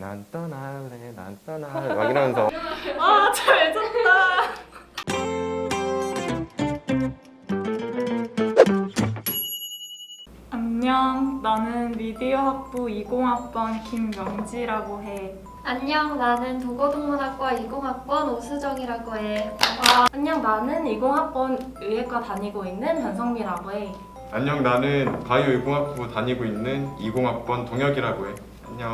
난 떠날래 난 떠날래 막 이러면서 아, 잘 졌다. 안녕, 나는 미디어 학부 20학번 김명지라고 해. 안녕, 나는 도고동문학과 20학번 오수정이라고 해. 안녕 나는 20학번 의예과 다니고 있는 변성미라고 해 안녕 나는 바이오유공학부 다니고 있는 20학번 동혁이라고 해 안녕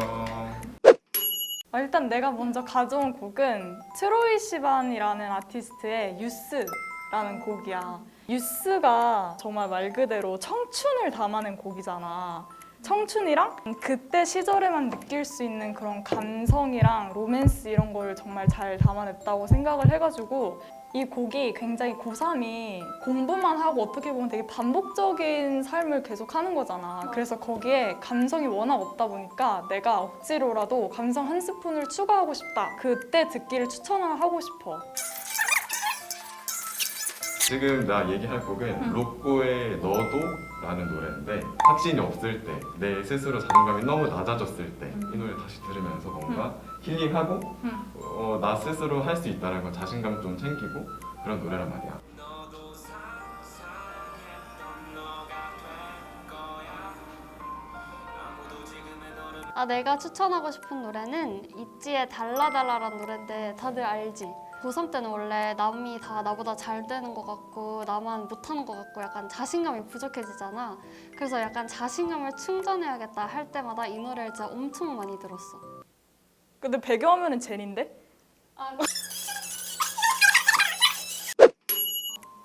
아, 일단 내가 먼저 가져온 곡은 트로이 시반이라는 아티스트의 유스라는 곡이야. 유스가 정말 말 그대로 청춘을 담아낸 곡이잖아. 청춘이랑 그때 시절에만 느낄 수 있는 그런 감성이랑 로맨스 이런 걸 정말 잘 담아냈다고 생각을 해가지고 이 곡이 굉장히 고3이 공부만 하고 어떻게 보면 되게 반복적인 삶을 계속 하는 거잖아. 그래서 거기에 감성이 워낙 없다 보니까 내가 억지로라도 감성 한 스푼을 추가하고 싶다. 그때 듣기를 추천을 하고 싶어. 지금 나 얘기할 곡은 로꼬의 너도 라는 노래인데 확신이 없을 때 내 스스로 자존감이 너무 낮아졌을 때 이 노래 다시 들으면서 뭔가 힐링하고 음. 어, 나 스스로 할 수 있다는 거 자신감 좀 챙기고 그런 노래란 말이야. 아, 내가 추천하고 싶은 노래는 있지의 달라달라란 노래인데 다들 알지? 고3 때는 원래 남이 다 나보다 잘 되는 것 같고 나만 못하는 것 같고 약간 자신감이 부족해지잖아. 그래서 약간 자신감을 충전해야겠다 할 때마다 이 노래를 진짜 엄청 많이 들었어. 근데 배경화면은 제니인데? 아,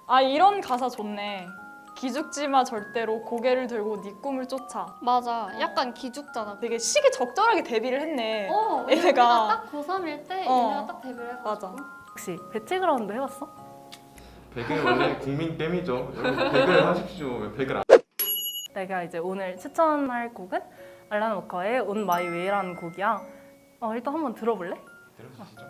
아 이런 가사 좋네. 기죽지 마 절대로 고개를 들고 네 꿈을 쫓아. 맞아. 약간 기죽잖아. 되게 시기 적절하게 데뷔를 했네. 어, 얘네가- 얘네가 딱 고3일 때 어. 얘네가 딱 데뷔를 해가지고. 맞아. 혹시 배틀그라운드 해봤어? 백은 원래 국민 여러분 백을 하십시오 왜 백을 안 내가 이제 오늘 추천할 곡은 알란 워커의 On My Way라는 곡이야 어, 일단 한번 들어볼래? 들어주시죠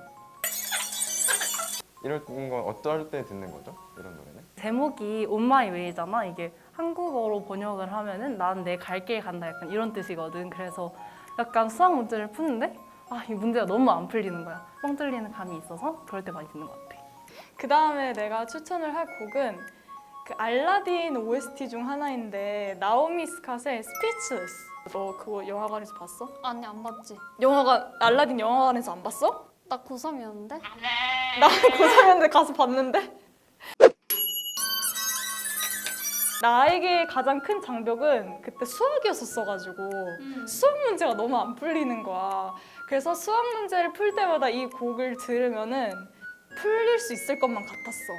이럴 건 어떨 때 듣는 거죠? 이런 노래는? 제목이 On My Way잖아 이게 한국어로 번역을 하면은 난 내 갈 길 간다 약간 이런 뜻이거든 그래서 약간 수학 문제를 푸는데 아 이 문제가 너무 안 풀리는 거야 뻥 뚫리는 감이 있어서 그럴 때 많이 듣는 것 같아 그 다음에 내가 추천을 할 곡은 그 알라딘 OST 중 하나인데 나오미 스캇의 스피치레스. 너 그거 영화관에서 봤어? 아니 안 봤지. 영화관 알라딘 영화관에서 안 봤어? 나 고3이었는데? 나 고사연대 가서 봤는데. 나에게 가장 큰 장벽은 그때 수학이었었어가지고 수학 문제가 너무 안 풀리는 거야. 그래서 수학 문제를 풀 때마다 이 곡을 들으면은 풀릴 수 있을 것만 같았어.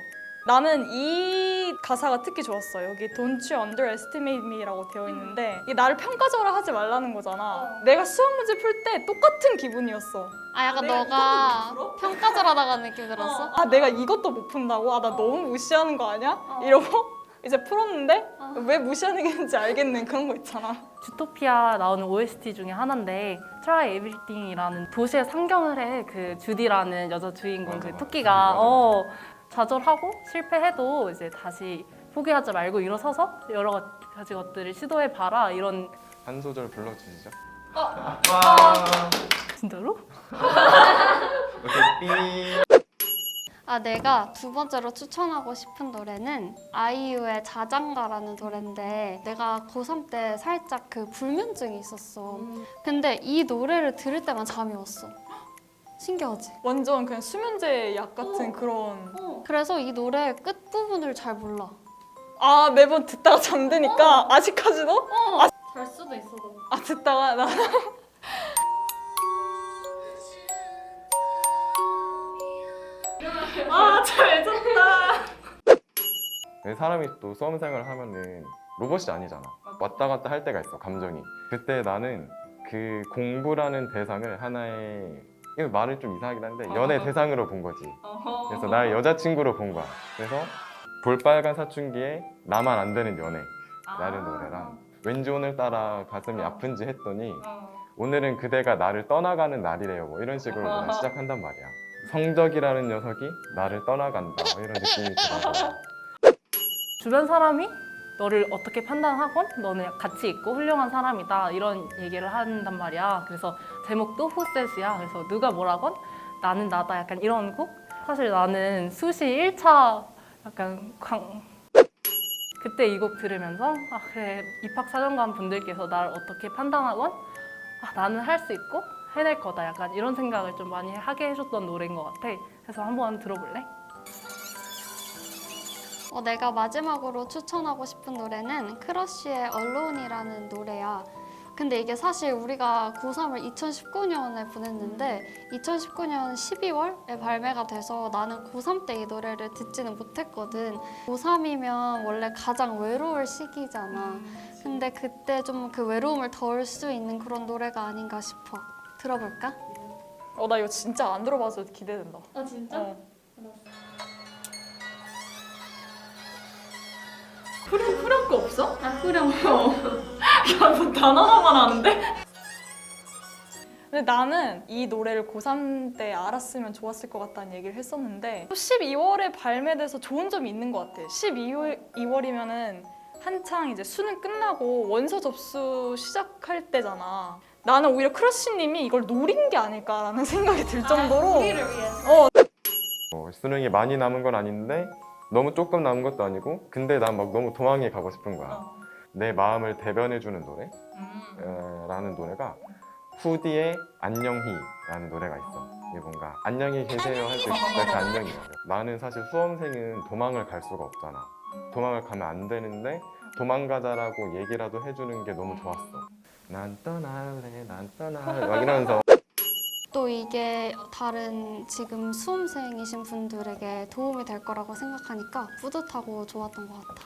나는 이 가사가 특히 좋았어. 여기 Don't you underestimate me라고 되어 있는데 이게 나를 평가절하 하지 말라는 거잖아. 내가 수학 문제 풀 때 똑같은 기분이었어. 아 약간 내가 너가 이것도 못 평가절 하다가 느낌 들었어? 아 내가 이것도 못 푼다고? 아나 너무 무시하는 거 아니야? 이러고 이제 풀었는데 어. 왜 무시하는 게 있는지 알겠네 그런 거 있잖아. 주토피아 나오는 OST 중에 하나인데 Try Everything이라는 도시에 상경을 해 그 주디라는 여자 주인공 맞아, 그 맞아. 토끼가 맞아. 어 좌절하고 실패해도 이제 다시 포기하지 말고 일어서서 여러 가지 것들을 시도해 봐라 이런 한 소절 불러주시죠 어. 와 진짜로? 오케이 삐 아 내가 두 번째로 추천하고 싶은 노래는 아이유의 자장가라는 노래인데 내가 고3 때 살짝 그 불면증이 있었어. 근데 이 노래를 들을 때만 잠이 왔어. 신기하지? 완전 그냥 수면제 약 같은 그런. 그래서 이 노래 끝 부분을 잘 몰라. 아 매번 듣다가 잠드니까 아직까지도? 잘 수도 있어. 너. 아 듣다가 나. 아잘 졌다. 왜 사람이 또 수험생활을 하면은 로봇이 아니잖아. 왔다 갔다 할 때가 있어, 감정이. 그때 나는 그 공부라는 대상을 하나의 이거 말을 좀 이상하긴 한데 연애 대상으로 본 거지. 그래서 나의 여자친구로 본 거야. 그래서 볼빨간 사춘기에 나만 안 되는 연애 라는 노래랑 왠지 오늘따라 가슴이 아픈지 했더니 오늘은 그대가 나를 떠나가는 날이래요. 뭐 이런 식으로 난 시작한단 말이야. 성적이라는 녀석이 나를 떠나간다. 뭐 이런 느낌이 들어서 주변 사람이 너를 어떻게 판단하건 너는 가치 있고 훌륭한 사람이다 이런 얘기를 한단 말이야. 그래서 제목도 후셋이야. 그래서 누가 뭐라건 나는 나다 약간 이런 곡. 사실 나는 수시 1차 약간 광 그때 이 곡 들으면서 아 그래 입학 사정관 분들께서 나를 어떻게 판단하건 아, 나는 할 수 있고 해낼 거다 약간 이런 생각을 좀 많이 하게 해줬던 노래인 것 같아. 그래서 한번 들어볼래? 어, 내가 마지막으로 추천하고 싶은 노래는 크러쉬의 언론이라는 노래야. 근데 이게 사실 우리가 고3을 2019년에 보냈는데 2019년 12월에 발매가 돼서 나는 고3 때 이 노래를 듣지는 못했거든. 고3이면 원래 가장 외로울 시기잖아. 근데 그때 좀 그 외로움을 덜 수 있는 그런 노래가 아닌가 싶어. 들어볼까? 어, 나 이거 진짜 안 들어봐서 기대된다. 아 진짜? 어. 후렴, 후렴 거 없어? 아 후렴. 야, 뭐 단어만 아는데? 근데 나는 이 노래를 고3 때 알았으면 좋았을 것 같다는 얘기를 했었는데 또 12월에 발매돼서 좋은 점이 있는 것 같아. 12월, 2월이면은 한창 이제 수능 끝나고 원서 접수 시작할 때잖아. 나는 오히려 크러쉬님이 이걸 노린 게 아닐까라는 생각이 들 정도로 위해서. 어, 수능이 많이 남은 건 아닌데 너무 조금 남은 것도 아니고 근데 난 막 너무 도망에 가고 싶은 거야. 내 마음을 대변해주는 노래 에, 라는 노래가 후디의 안녕히라는 노래가 있어. 이게 뭔가 안녕히 계세요 할 때 진짜 그 안녕이야. 나는 사실 수험생은 도망을 갈 수가 없잖아. 도망을 가면 안 되는데 도망가자라고 얘기라도 해주는 게 너무 좋았어. 난 떠날래, 난 떠날래 막 이러면서 또 이게 다른 지금 수험생이신 분들에게 도움이 될 거라고 생각하니까 뿌듯하고 좋았던 것 같아.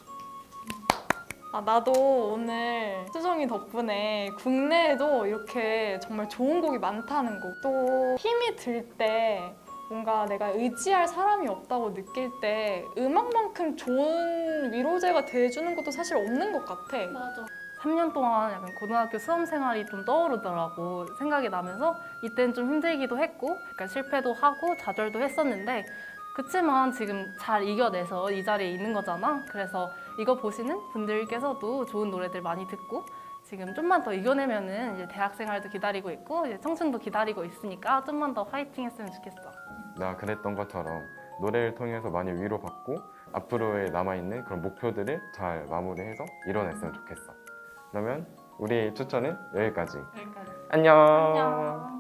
아, 나도 오늘 수정이 덕분에 국내에도 이렇게 정말 좋은 곡이 많다는 곡, 또 힘이 들 때 뭔가 내가 의지할 사람이 없다고 느낄 때 음악만큼 좋은 위로제가 돼주는 것도 사실 없는 것 같아. 맞아. 3년 동안 약간 고등학교 수험 생활이 좀 떠오르더라고 생각이 나면서 이때는 좀 힘들기도 했고 약간 실패도 하고 좌절도 했었는데 그치만 지금 잘 이겨내서 이 자리에 있는 거잖아 그래서 이거 보시는 분들께서도 좋은 노래들 많이 듣고 지금 좀만 더 이겨내면은 이제 대학 생활도 기다리고 있고 이제 청춘도 기다리고 있으니까 좀만 더 화이팅 했으면 좋겠어 나 그랬던 것처럼 노래를 통해서 많이 위로받고 앞으로의 남아있는 그런 목표들을 잘 마무리해서 이뤄냈으면 좋겠어. 그러면 우리 추천은 여기까지. 여기까지 안녕. 안녕